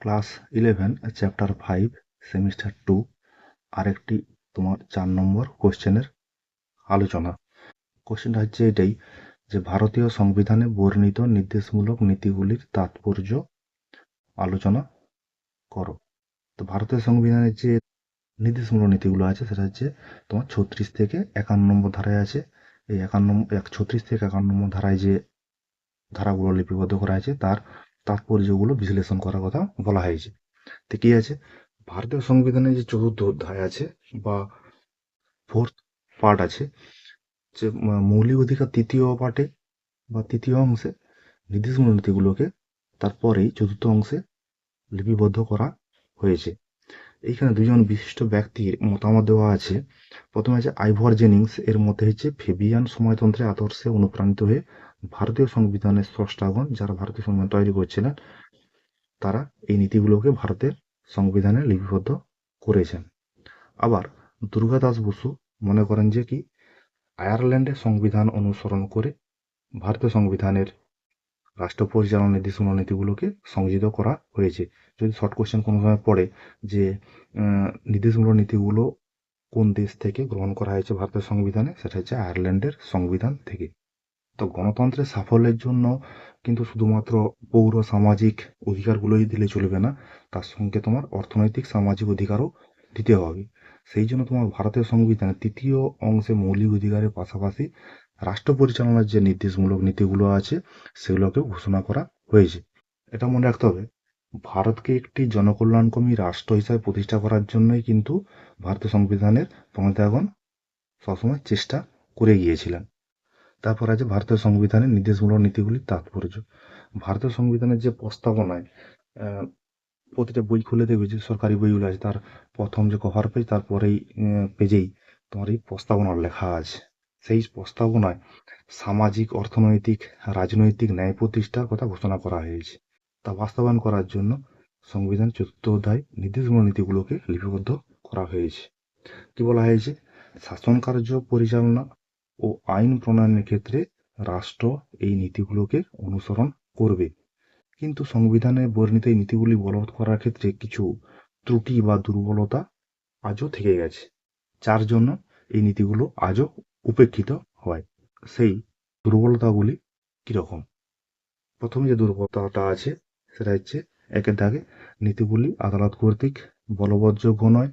Class eleven chapter five semester two আরেকটি তোমার চার নম্বর কোশ্চেনের আলোচনা। কোশ্চেনটা হচ্ছে এটাই, যে ভারতীয় সংবিধানে বর্ণিত নির্দেশমূলক নীতিগুলির তাৎপর্য আলোচনা করো। তো ভারতীয় সংবিধানের যে নির্দেশমূলক নীতিগুলো আছে, সেটা হচ্ছে তোমার ছত্রিশ থেকে একান্ন নম্বর ধারায় আছে। এই একান্ন এক ছত্রিশ থেকে একান্ন নম্বর ধারায় যে ধারাগুলো লিপিবদ্ধ করা আছে, তার তাৎপর্যগুলো বিশ্লেষণ করার কথা বলা হয়েছে। তো কি আছে? ভারতীয় সংবিধানে যে চতুর্থ অধ্যায় আছে বা ফোর্থ পার্ট আছে, যে মৌলিক অধিকার তৃতীয় পার্টে বা তৃতীয় অংশে নীতিগুলোকে তারপরেই চতুর্থ অংশে লিপিবদ্ধ করা হয়েছে। এইখানে দুজন বিশিষ্ট ব্যক্তির মতামত দেওয়া আছে। প্রথমে আছে আইভর জেনিংস, এর মধ্যে হচ্ছে ফেবিয়ান সমাজতন্ত্রের আদর্শে অনুপ্রাণিত হয়ে ভারতীয় সংবিধানের স্রষ্টাগণ যারা ভারতীয় সংবিধান তৈরি করছিলেন, তারা এই নীতিগুলোকে ভারতের সংবিধানে লিপিবদ্ধ করেছেন। আবার দুর্গাদাস বসু মনে করেন যে কি আয়ারল্যান্ডের সংবিধান অনুসরণ করে ভারতীয় সংবিধানের রাষ্ট্র পরিচালনা নির্দেশমূলক নীতিগুলোকে সংযোজিত করা হয়েছে। যদি শর্ট কোশ্চেন কোনো সময় পড়ে যে নির্দেশমূলক নীতিগুলো কোন দেশ থেকে গ্রহণ করা হয়েছে ভারতের সংবিধানে, সেটা হচ্ছে আয়ারল্যান্ডের সংবিধান থেকে। তো গণতন্ত্রের সাফল্যের জন্য কিন্তু শুধুমাত্র পৌর সামাজিক অধিকারগুলোই দিলে চলবে না, তার সঙ্গে তোমার অর্থনৈতিক সামাজিক অধিকারও দিতে হবে। সেই জন্য তোমার ভারতীয় সংবিধানের তৃতীয় অংশে মৌলিক অধিকারের পাশাপাশি রাষ্ট্র পরিচালনার যে নির্দেশমূলক নীতিগুলো আছে সেগুলোকে ঘোষণা করা হয়েছে। এটা মনে রাখতে হবে, ভারতকে একটি জনকল্যাণকর্মী রাষ্ট্র হিসাবে প্রতিষ্ঠা করার জন্যই কিন্তু ভারতীয় সংবিধানের প্রণেতাগণ সবসময় চেষ্টা করে গিয়েছিলেন। তারপর আছে ভারতীয় সংবিধানের নির্দেশমূলক নীতিগুলির তাৎপর্য। ভারতীয় সংবিধানের যে প্রস্তাবনায় প্রতিটা বই খুলে দেখবে যে সরকারি বইগুলো আছে, তার প্রথম যে কভার পেজ তারপরেই পেজেই তোমার এই প্রস্তাবনা লেখা আছে। সেই প্রস্তাবনায় সামাজিক, অর্থনৈতিক, রাজনৈতিক ন্যায় প্রতিষ্ঠার কথা ঘোষণা করা হয়েছে। তা বাস্তবায়ন করার জন্য সংবিধান চতুর্থ অধ্যায় নির্দেশমূলক নীতিগুলোকে লিপিবদ্ধ করা হয়েছে। কি বলা হয়েছে? শাসন কার্য পরিচালনা ও আইন প্রণয়নের ক্ষেত্রে রাষ্ট্র এই নীতিগুলোকে অনুসরণ করবে। কিন্তু সংবিধানে বর্ণিত এই নীতিগুলি বলবৎ করার ক্ষেত্রে কিছু ত্রুটি বা দুর্বলতা আজও থেকে গেছে, যার জন্য এই নীতিগুলো আজও উপেক্ষিত হয়। সেই দুর্বলতাগুলি কীরকম? প্রথমে যে দুর্বলতাটা আছে, সেটা হচ্ছে একের দাগে নীতিগুলি আদালত কর্তৃক বলবৎযোগ্য নয়।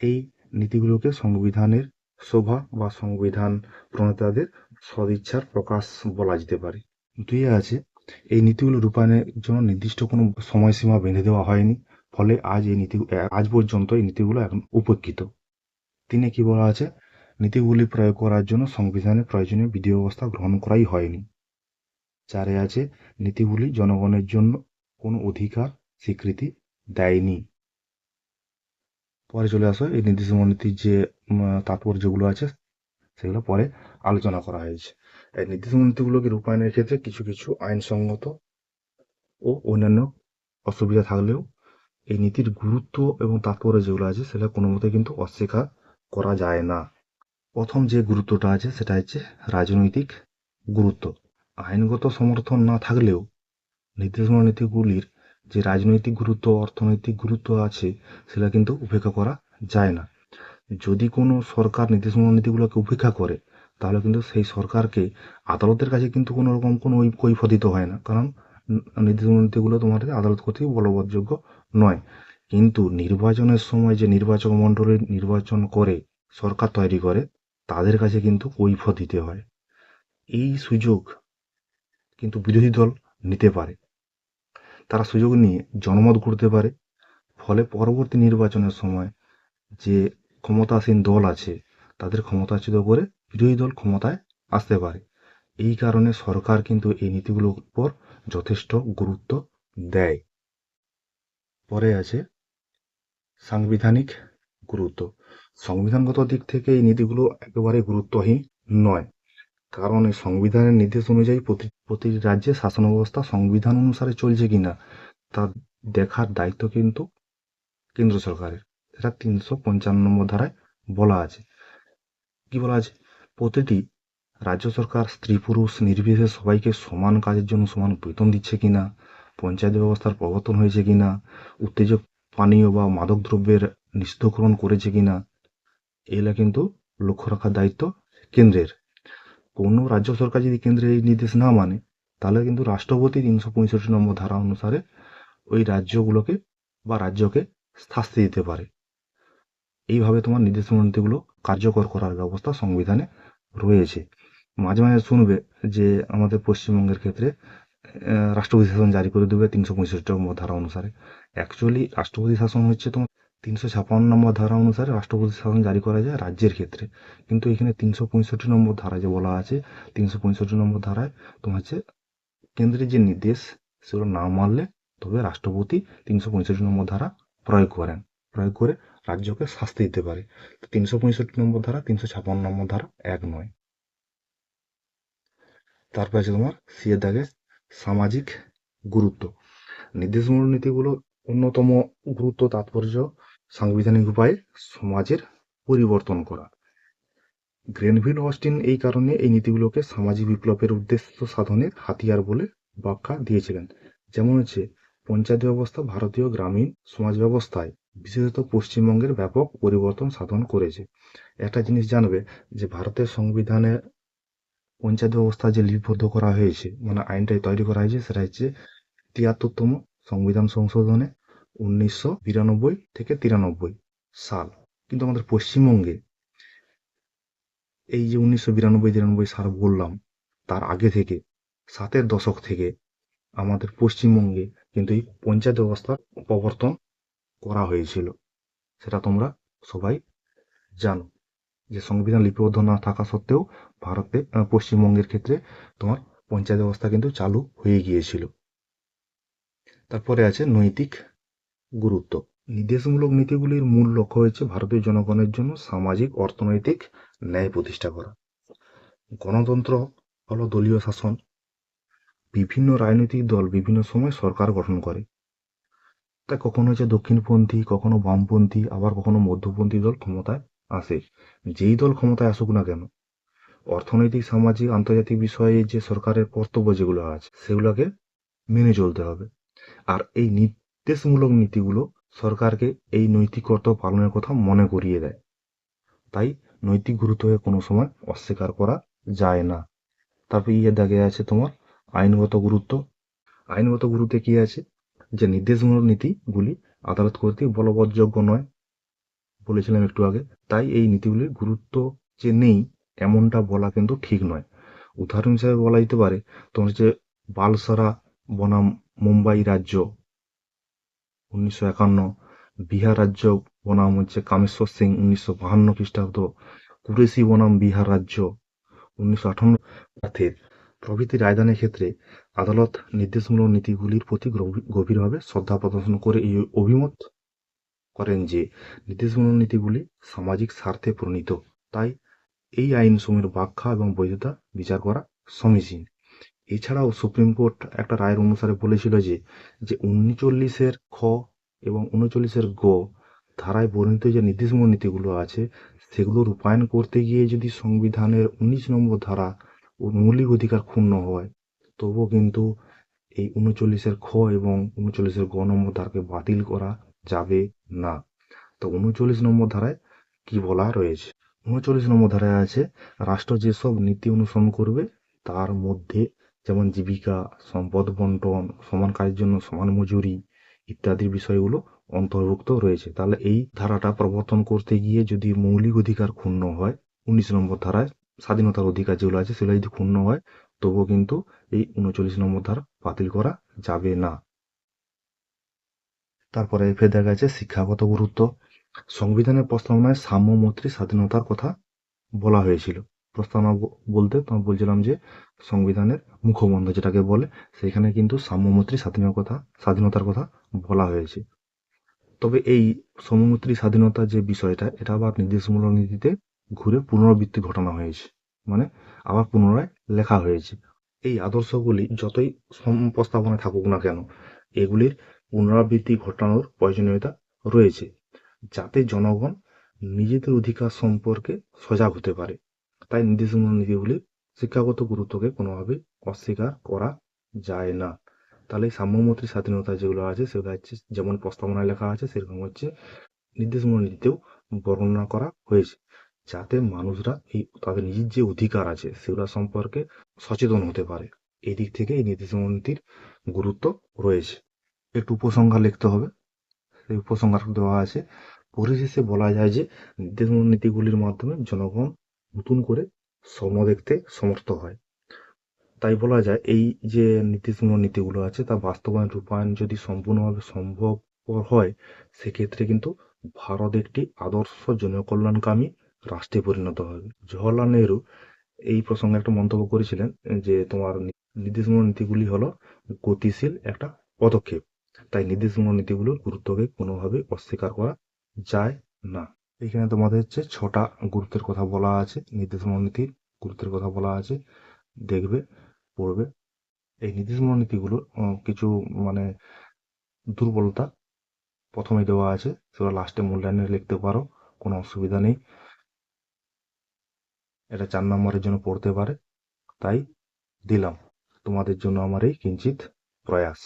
এই নীতিগুলোকে সংবিধানের শোভা বা সংবিধান প্রণেতাদের সদিচ্ছার প্রকাশ বলা যেতে পারে। দুই আছে, এই নীতিগুলো রূপায়ণের জন্য নির্দিষ্ট কোনো সময়সীমা বেঁধে দেওয়া হয়নি, ফলে আজ এই নীতি, আজ পর্যন্ত এই নীতিগুলো এখন উপেক্ষিত। তিনি কি বলা আছে, নীতিগুলি প্রয়োগ করার জন্য সংবিধানে প্রয়োজনীয় বিধি ব্যবস্থা গ্রহণ করাই হয়নি। চারে আছে, নীতিগুলি জনগণের জন্য কোনো অধিকার স্বীকৃতি দেয়নি। পরে চলে আসো। এই নির্দেশমূলক নীতির যে তাৎপর্যগুলো আছে, সেগুলো পরে আলোচনা করা হয়েছে। এই নির্দেশমূলক নীতিগুলোকে রূপায়ণের ক্ষেত্রে কিছু কিছু আইনসঙ্গত ও অন্যান্য অসুবিধা থাকলেও এই নীতির গুরুত্ব এবং তাৎপর্য যেগুলো আছে সেটা কোনো মতে কিন্তু অস্বীকার করা যায় না। প্রথম যে গুরুত্বটা আছে, সেটা হচ্ছে রাজনৈতিক গুরুত্ব। আইনগত সমর্থন না থাকলেও নির্দেশমূলক নীতিগুলির যে রাজনৈতিক গুরুত্ব, অর্থনৈতিক গুরুত্ব আছে সেটা কিন্তু উপেক্ষা করা যায় না। যদি কোনো সরকার নির্দেশমূলক নীতিগুলোকে উপেক্ষা করে, তাহলে কিন্তু সেই সরকারকে আদালতের কাছে কিন্তু কোনো রকম কোনো কৈফত দিতে হয় না। কারণ ন- নির্দেশমূলক নীতিগুলো তোমার আদালত কর্তৃক বলবৎযোগ্য নয়। কিন্তু নির্বাচনের সময় যে নির্বাচক মণ্ডলীর নির্বাচন করে, সরকার তৈরি করে, তাদের কাছে কিন্তু কৈফত দিতে হয়। এই সুযোগ কিন্তু বিরোধী দল নিতে পারে। তারা সুযোগ নিয়ে জনমত গড়তে পারে। ফলে পরবর্তী নির্বাচনের সময় যে ক্ষমতাসীন দল আছে, তাদের ক্ষমতাচ্যুত করে বিরোধী দল ক্ষমতায় আসতে পারে। এই কারণে সরকার কিন্তু এই নীতিগুলোর উপর যথেষ্ট গুরুত্ব দেয়। পরে আছে সাংবিধানিক গুরুত্ব। সংবিধানগত দিক থেকে এই নীতিগুলো একেবারে গুরুত্বহীন নয়। কারণ এই সংবিধানের নির্দেশ অনুযায়ী প্রতি প্রতিটি রাজ্যে শাসন ব্যবস্থা সংবিধান অনুসারে চলছে কিনা, তা দেখার দায়িত্ব কিন্তু কেন্দ্র সরকারের। এটা তিনশো পঞ্চান্ন নম্বর ধারায় বলা আছে। কি বলা আছে? প্রতিটি রাজ্য সরকার স্ত্রী, পুরুষ, নির্বিশেষে সবাইকে সমান কাজের জন্য সমান বেতন দিচ্ছে কিনা, পঞ্চায়েত ব্যবস্থার প্রবর্তন হয়েছে কিনা, উত্তেজক পানীয় বা মাদক দ্রব্যের নিষিদ্ধকরণ করেছে কিনা, এগুলা কিন্তু লক্ষ্য রাখার দায়িত্ব কেন্দ্রের। কোনো রাজ্য সরকার যদি কেন্দ্রের এই নির্দেশ না মানে তাহলে কিন্তু রাষ্ট্রপতি তিনশো পঁয়ষট্টি নম্বর ধারা অনুসারে ওই রাজ্যগুলোকে বা রাজ্যকে শাস্তি দিতে পারে। এইভাবে তোমার নির্দেশনীতিগুলো কার্যকর করার ব্যবস্থা সংবিধানে রয়েছে। মাঝে মাঝে শুনবে যে আমাদের পশ্চিমবঙ্গের ক্ষেত্রে রাষ্ট্রপতি শাসন জারি করে দেবে তিনশো পঁয়ষট্টি নম্বর ধারা অনুসারে। অ্যাকচুয়ালি রাষ্ট্রপতি শাসন হচ্ছে তোমার তিনশো ছাপান্ন নম্বর ধারা অনুসারে রাষ্ট্রপতি শাসন জারি করা যায় রাজ্যের ক্ষেত্রে। কিন্তু এখানে তিনশো পঁয়ষট্টি নম্বর ধারা যে বলা আছে, তিনশো পঁয়ষট্টি নম্বর ধারায় তোমার হচ্ছে কেন্দ্রের যে নির্দেশ, সেগুলো না মানলে তবে রাষ্ট্রপতি তিনশো পঁয়ষট্টি নম্বর ধারা প্রয়োগ করেন। প্রয়োগ করে রাজ্যকে শাস্তি দিতে পারে। তিনশো পঁয়ষট্টি নম্বর ধারা তিনশো ছাপান্ন নম্বর ধারা এক নয়। তারপর আছে তোমার সিএ দাগে সামাজিক গুরুত্ব। নির্দেশমূলক নীতিগুলো অন্যতম গুরুত্ব, তাৎপর্য সাংবিধানিক উপায়ে সমাজের পরিবর্তন করা। গ্রেনভিল অস্টিন এই কারণে এই নীতিগুলোকে সামাজিক বিপ্লবের উদ্দেশ্য সাধনের হাতিয়ার বলে ব্যাখ্যা দিয়েছিলেন। যেমন হচ্ছে, পঞ্চায়েত ব্যবস্থা ভারতীয় গ্রামীণ সমাজ ব্যবস্থায় বিশেষত পশ্চিমবঙ্গের ব্যাপক পরিবর্তন সাধন করেছে। একটা জিনিস জানবে যে, ভারতের সংবিধানে পঞ্চায়েত ব্যবস্থা যে লিপিবদ্ধ করা হয়েছে মানে আইনটাই তৈরি করা হয়েছে, সেটা হচ্ছে তিয়াত্তরতম সংবিধান সংশোধনে উনিশশো বিরানব্বই থেকে তিরানব্বই সাল। কিন্তু আমাদের পশ্চিমবঙ্গে এই যে উনিশশো বিরানব্বই, তিরানব্বই সাল বললাম, তার আগে থেকে, সাতের দশক থেকে আমাদের পশ্চিমবঙ্গে কিন্তু এই পঞ্চায়েত ব্যবস্থার প্রবর্তন করা হয়েছিল। সেটা তোমরা সবাই জানো যে সংবিধান লিপিবদ্ধ না থাকা সত্ত্বেও ভারতে পশ্চিমবঙ্গের ক্ষেত্রে তোমার পঞ্চায়েত ব্যবস্থা কিন্তু চালু হয়ে গিয়েছিল। তারপরে আছে নৈতিক গুরুত্ব। নির্দেশমূলক নীতিগুলির মূল লক্ষ্য হয়েছে ভারতীয় জনগণের জন্য সামাজিক, অর্থনৈতিক ন্যায় প্রতিষ্ঠা করা। গণতন্ত্র হলো দলীয় শাসন। বিভিন্ন রাজনৈতিক দল বিভিন্ন সময় সরকার গঠন করে। তা কখনো হচ্ছে দক্ষিণপন্থী, কখনো বামপন্থী, আবার কখনো মধ্যপন্থী দল ক্ষমতায় আসে। যেই দল ক্ষমতায় আসুক না কেন, অর্থনৈতিক, সামাজিক, আন্তর্জাতিক বিষয়ে যে সরকারের কর্তব্য যেগুলো আছে, সেগুলোকে মেনে চলতে হবে। আর এই নির্দেশমূলক নীতিগুলো সরকারকে এই নৈতিক কর্তব্য পালনের কথা মনে করিয়ে দেয়। তাই নৈতিক গুরুত্বকে কোনো সময় অস্বীকার করা যায় না। তারপর ইয়ে দাগে আছে তোমার আইনগত গুরুত্ব। আইনগত গুরুত্বে কি আছে? যে নির্দেশমূলক নীতিগুলি আদালত কর্তৃক বলবৎযোগ্য নয় বলেছিলাম একটু আগে। তাই এই নীতিগুলির গুরুত্ব যে নেই, এমনটা বলা কিন্তু ঠিক নয়। উদাহরণ হিসাবে বলা যেতে পারে তোমার হচ্ছে বালসারা বনাম মুম্বাই রাজ্য উনিশশো একান্ন বিহার রাজ্য বনাম হচ্ছে কামেশ্বর সিং উনিশশো বাহান্ন খ্রিস্টাব্দ কুরেশি বনাম বিহার রাজ্য উনিশশো আটান্ন অর্থের প্রভৃতি রায়দানের ক্ষেত্রে আদালত নির্দেশমূলক নীতিগুলির প্রতি গভীরভাবে শ্রদ্ধা প্রদর্শন করে এই অভিমত করেন যে নির্দেশমূলক নীতিগুলি সামাজিক স্বার্থে প্রণীত। তাই এই আইনসমূহের ব্যাখ্যা এবং বৈধতা বিচার করা সমীচীন। এছাড়াও সুপ্রিম কোর্ট একটা রায়ের অনুসারে বলেছিল যে যে উনচল্লিশের খ এবং উনচল্লিশের গ ধারায় বর্ণিত যে নির্দেশমূলক নীতিগুলো আছে, সেগুলো রূপায়ণ করতে গিয়ে যদি সংবিধানের উনিশ নম্বর ধারা ও মৌলিক অধিকার ক্ষুণ্ণ হয়, তবুও কিন্তু এই উনচল্লিশের খ এবং উনচল্লিশের গ নম্বর ধারাকে বাতিল করা যাবে না। তো উনচল্লিশ নম্বর ধারায় কি বলা রয়েছে? উনচল্লিশ নম্বর ধারায় আছে, রাষ্ট্র যেসব নীতি অনুসরণ করবে, তার মধ্যে যেমন জীবিকা, সম্পদ বন্টন, সমান কাজের জন্য সমান মজুরি ইত্যাদি বিষয়গুলো অন্তর্ভুক্ত রয়েছে। তাহলে এই ধারাটা প্রবর্তন করতে গিয়ে যদি মৌলিক অধিকার ক্ষুণ্ণ হয়, উনিশ নম্বর ধারায় স্বাধীনতার অধিকার যেগুলো আছে সেগুলো যদি ক্ষুণ্ণ হয়, তবুও কিন্তু এই উনচল্লিশ নম্বর ধারা বাতিল করা যাবে না। তারপরে এফে দেখা গেছে শিক্ষাগত গুরুত্ব। সংবিধানের প্রস্তাবনায় সাম্য মৈত্রী স্বাধীনতার কথা বলা হয়েছিল। প্রস্তাবনা বলতে তোমার বলছিলাম যে সংবিধানের মুখবন্ধ যেটাকে বলে, সেখানে কিন্তু সাম্যমৈত্রী স্বাধীনতার কথা স্বাধীনতার কথা বলা হয়েছে। তবে এই সমমৈত্রী স্বাধীনতার যে বিষয়টা, এটা আবার নির্দেশমূলক নীতিতে ঘুরে পুনরাবৃত্তি ঘটানো হয়েছে। মানে আবার পুনরায় লেখা হয়েছে। এই আদর্শগুলি যতই প্রস্তাবনায় থাকুক না কেন, এগুলির পুনরাবৃত্তি ঘটানোর প্রয়োজনীয়তা রয়েছে, যাতে জনগণ নিজেদের অধিকার সম্পর্কে সজাগ হতে পারে। তাই নির্দেশমূলক নীতিগুলির শিক্ষাগত গুরুত্বকে কোনোভাবে অস্বীকার করা যায় না। তাহলে এই সাম্যমৈত্রী স্বাধীনতা যেগুলো আছে, সেগুলো হচ্ছে যেমন প্রস্তাবনায় লেখা আছে, সেরকম হচ্ছে নির্দেশমূলক নীতিতেও বর্ণনা করা হয়েছে। যাতে মানুষরা এই, তাদের নিজের যে অধিকার আছে, সেগুলো সম্পর্কে সচেতন হতে পারে। এই দিক থেকে এই নির্দেশমূলক নীতির গুরুত্ব রয়েছে। একটু উপসংহার লিখতে হবে। সেই উপসংহার দেওয়া আছে, পরিশেষে বলা যায় যে নির্দেশমূলক নীতিগুলির মাধ্যমে জনগণ নতুন করে স্বপ্ন দেখতে সমর্থ হয়। তাই বলা যায়, এই যে নীতিমূলক নীতিগুলো আছে, তা বাস্তবায়ন, রূপায়ণ যদি সম্পূর্ণভাবে সম্ভব হয়, সেক্ষেত্রে কিন্তু ভারত একটি আদর্শ জনকল্যাণকামী রাষ্ট্রে পরিণত হবে। জওহরলাল নেহরু এই প্রসঙ্গে একটা মন্তব্য করেছিলেন যে, তোমার নির্দেশমূলক নীতিগুলি হলো গতিশীল একটা পদক্ষেপ। তাই নির্দেশমূলক নীতিগুলোর গুরুত্বকে কোনোভাবে অস্বীকার করা যায় না। এখানে তোমাদের হচ্ছে ছটা গুরুত্বের কথা বলা আছে নির্দেশমূলক নীতির গুরুত্বের কথা বলা আছে, দেখবে, পড়বে। এই নির্দেশমূলক নীতিগুলোর কিছু মানে দুর্বলতা প্রথমে দেওয়া আছে, সেগুলো লাস্টে মূল্যায়নে লিখতে পারো, কোনো অসুবিধা নেই। এটা চার নম্বরের জন্য পড়তে পারে, তাই দিলাম। তোমাদের জন্য আমার এই কিঞ্চিত প্রয়াস।